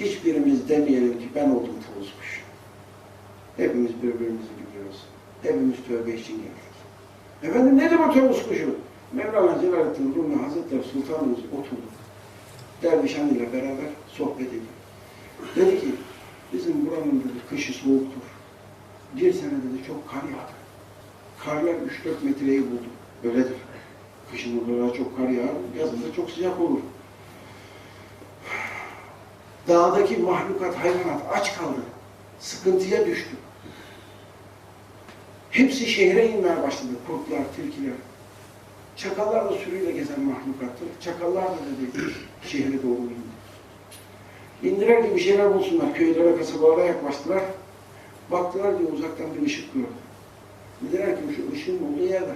hiçbirimiz demeyelim ki ben oldum kuşu. Hepimiz birbirimizi biliyoruz. Hepimiz tövbe için geldik. Efendim nedir o tavus kuşu? Mevlana Celaleddin Rumi Hazretleri Sultanımız oturdu. Dervişhan ile beraber sohbet ediyor. Dedi ki, bizim buranın dedi, kışı soğuktur. Bir sene dedi çok kar yağdı. Karlar 3-4 metreyi buldu. Öyledir. Kışın buralara çok kar yağar, yazında çok sıcak olur. Dağdaki mahlukat, hayvanat aç kaldı. Sıkıntıya düştü. Hepsi şehre inmeye başladı. Kurtlar, tilkiler. Çakallar da sürüyle gezen mahlukattır. Çakallar da dedi şehre doğru indi. İndiler ki bir şeyler bulsunlar. Köylere, kasabalara yaklaştılar. Baktılar ki uzaktan bir ışık gördü. Dediler ki şu ışığın olduğu yerde,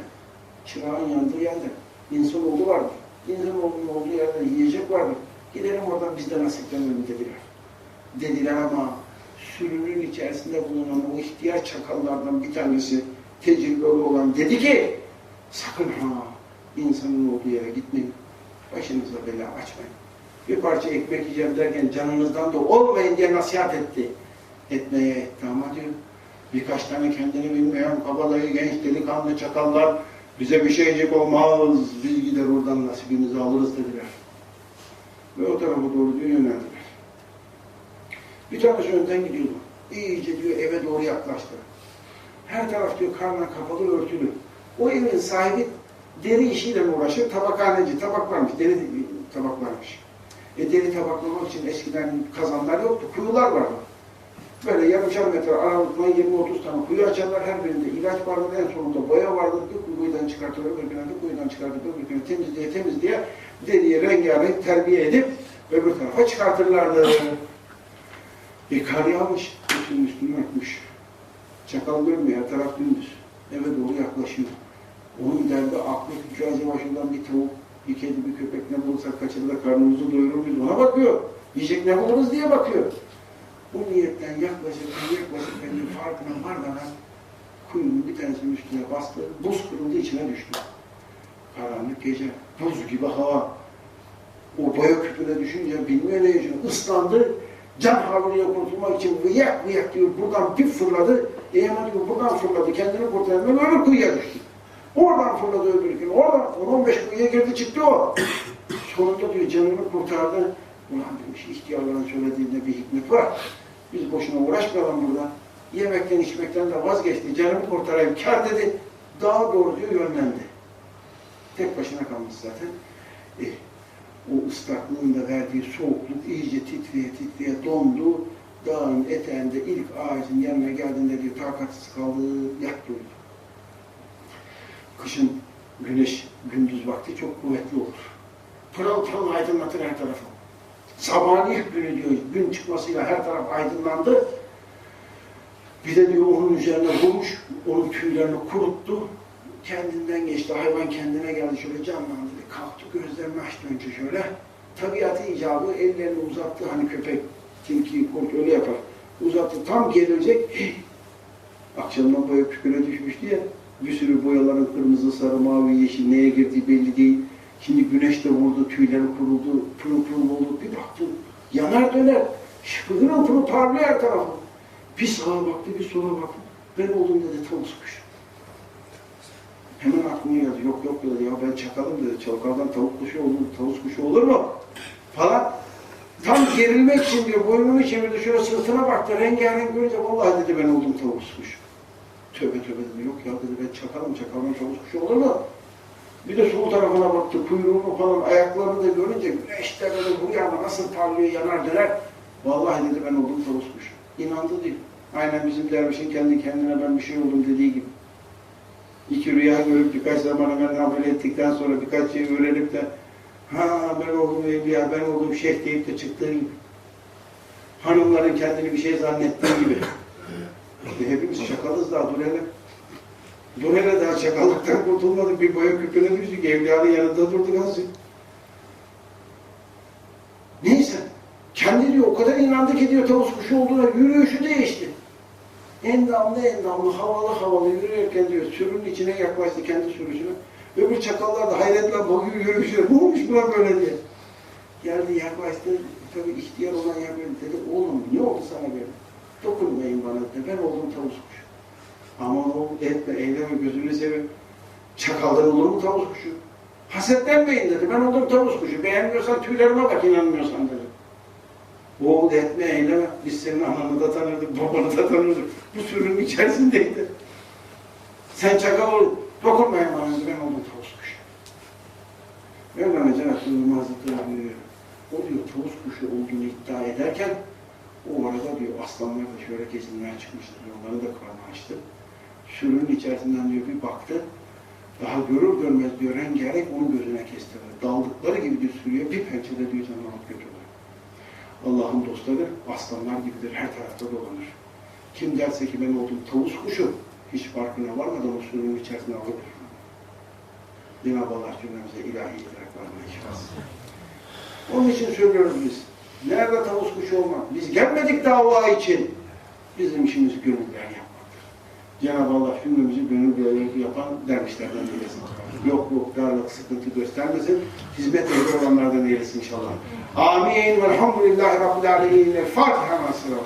çırağın yandığı yerde insanoğlu vardır. İnsanoğlunun olduğu yerde yiyecek vardır. Gidelim oradan biz de nasiplenelim dediler. Dediler ama sürünün içerisinde bulunan o ihtiyar çakallardan bir tanesi tecrübeli olan dedi ki sakın ha insanın olduğu yere gitmeyin. Başınıza bela açmayın. Bir parça ekmek yiyeceğim derken canınızdan da olmayın diye nasihat etti. Etmeye etti ama diyor. Birkaç tane kendini bilmeyen kabadayı genç delikanlı çakallar bize bir şeycik olmaz. Biz gider oradan nasibimizi alırız dediler. Ve o tarafa doğru diyor yöneldiler. Bir tanesi önden gidiyordu. İyice diyor eve doğru yaklaştı. Her taraf diyor karla kapalı örtülü. O evin sahibi deri işiyle uğraşır. Tabakhaneci, tabak varmış, deri tabak varmış. E deri tabaklamak için eskiden kazanlar yoktu, kuyular vardı. Böyle yarımşar metre aralıkla 20-30 tane kuyu açarlar. Her birinde ilaç vardır, en sonunda boya vardır. Bir kuyudan çıkartılır, öbürküne de kuyudan çıkartılır, öbürküne temizliğe temizliğe deriyi rengarenk terbiye edip öbür tarafa çıkartırlardı. Bir kar yağmış, bütün üstünü örtmüş. Çakal görmüyor, her taraf dümdüz. Eve doğru yaklaşıyor. Onun derdi aklı fikri acaba şuradan bir tavuk, bir kedi, bir köpek ne bulursak kaçırır da karnımızı doyurur muyuz? Ona bakıyor. Yiyecek ne buluruz diye bakıyor. Bu niyetten yaklaşırken yaklaşırken bir farkına varmadan kuyunun bir tanesinin üstüne bastı. Buz kırıldı içine düştü. Karanlık gece, buz gibi hava. O boya küpüne düşünce bilmiyor ne için ıslandı. Can havliye kurtulmak için vıyak vıyak diyor buradan bir fırladı. Eyman diyor buradan fırladı kendini kurtardı. Öbür kuyuya düştü. Oradan fırladı öbür gün. Oradan 10-15 kuyuya girdi çıktı o. Sonunda diyor canını kurtardı. Ulan demiş ihtiyarların söylediğinde bir var. Biz boşuna uğraşmayalım burada. Yemekten içmekten de vazgeçti. Canımı kurtarayım. Kar dedi. Dağa doğru diyor yönlendi. Tek başına kalmış zaten. E, o ıslaklığın da verdiği soğukluk iyice titreye titreye dondu. Dağın eteğinde ilk ağacın yanına geldiğinde diyor takatsız kaldı, yattı uyudu. Kışın güneş gündüz vakti çok kuvvetli olur. Pırıl pırıl aydınlatır her tarafı. İlk günü diyor, gün çıkmasıyla her taraf aydınlandı. Bir de diyor onun üzerine vurmuş, onun tüylerini kuruttu. Kendinden geçti, hayvan kendine geldi şöyle canlandı. Kalktı, gözlerini açtı önce şöyle. Tabiatı icabı ellerini uzattı, hani köpek, tilki, kurt öyle yapar. Uzattı, tam gelecek, hey! akşamdan boya küpüne düşmüş diye bir sürü boyaların kırmızı, sarı, mavi, yeşil neye girdiği belli değil. Şimdi güneş de vurdu, tüyleri kuruldu, pırıl pırıl oldu. Bir baktı, yanar döner. Pırıl pırıl parlıyor her tarafı. Bir sağa baktı, bir sola baktı. Ben oldum dedi tavus kuşu. Hemen aklıma geldi. Yok yok dedi ya ben çakalım dedi. Çakaldan tavuk kuşu olur, tavus kuşu olur mu? Falan. Tam gerilmek için diyor, boynunu çevirdi, şöyle sırtına baktı, rengarenk görünce vallahi dedi ben oldum tavus kuşu. Tövbe tövbe dedi, yok ya dedi ben çakalım, çakaldan tavus kuşu olur mu? Bir de sol tarafına baktı, kuyruğunu falan, ayaklarını da görünce güneş de böyle bu yana nasıl parlıyor, yanar döner. Vallahi dedi ben oldum tavus kuşu. İnandı değil. Aynen bizim dervişin kendi kendine ben bir şey oldum dediği gibi. İki rüya görüp birkaç zaman hemen amel ettikten sonra birkaç şey öğrenip de ha ben oldum evliya, ben oldum şeyh deyip de çıktığı gibi. Hanımların kendini bir şey zannettiği gibi. İşte hepimiz çakalız daha dur hele. Dur hele daha çakallıktan kurtulmadık. Bir boya küpüne düştük. Evliyanın yanında durduk azıcık. Neyse. Kendi diyor o kadar inandı ki diyor tavus kuşu olduğuna yürüyüşü değişti. Endamlı endamlı, havalı havalı yürürken diyor sürünün içine yaklaştı kendi sürüsüne. Öbür çakallar da hayretle bakıyor yürüyüşüne. Ne olmuş buna böyle diye. Geldi yaklaştı, Tabii ihtiyar olan yer böyle dedi. Oğlum ne oldu sana böyle? Dokunmayın bana dedi. Ben oğlum tavus kuşu. Aman oğlum etme, eyleme, gözünü seveyim. Çakaldan olur mu tavus kuşu? Hasetlenmeyin dedi. Ben oldum tavus kuşu. Beğenmiyorsan tüylerime bak inanmıyorsan dedi. Oğul etme eyleme. Biz senin ananı da tanırdık, babanı da tanırdık. Bu sürünün içerisindeydi. Sen çakal ol. Dokunmayın bana dedi. Ben oldum tavus kuşu. Mevlana Cenab-ı Yılmaz Hazretleri buyuruyor. O diyor tavus kuşu olduğunu iddia ederken o arada diyor aslanlar da şöyle kesinler çıkmıştı. diyor. Onları da karnı açtı. Sürünün içerisinden diyor bir baktı. Daha görür görmez diyor rengarenk onun gözüne kestiler. Daldıkları gibi diyor sürüye bir pençede diyor canını alıp götürdüler. Allah'ın dostları aslanlar gibidir. Her tarafta dolanır. Kim derse ki ben oldum tavus kuşu hiç farkına varmadan o sürünün içerisine alır. Cenab-ı Allah cümlemize ilahi idrak vermeyi Onun için söylüyoruz biz. Nerede tavus kuşu olmak? Biz gelmedik dava için. Bizim işimiz gönüller yapmaktır. Cenab-ı Allah cümlemizi gönül birliği yapan dervişlerden eylesin. Yok yok darlık sıkıntı göstermesin. Hizmet ehli olanlardan eylesin inşallah. Amin. Velhamdülillahi Rabbil Alemin. Fatiha. Mesela.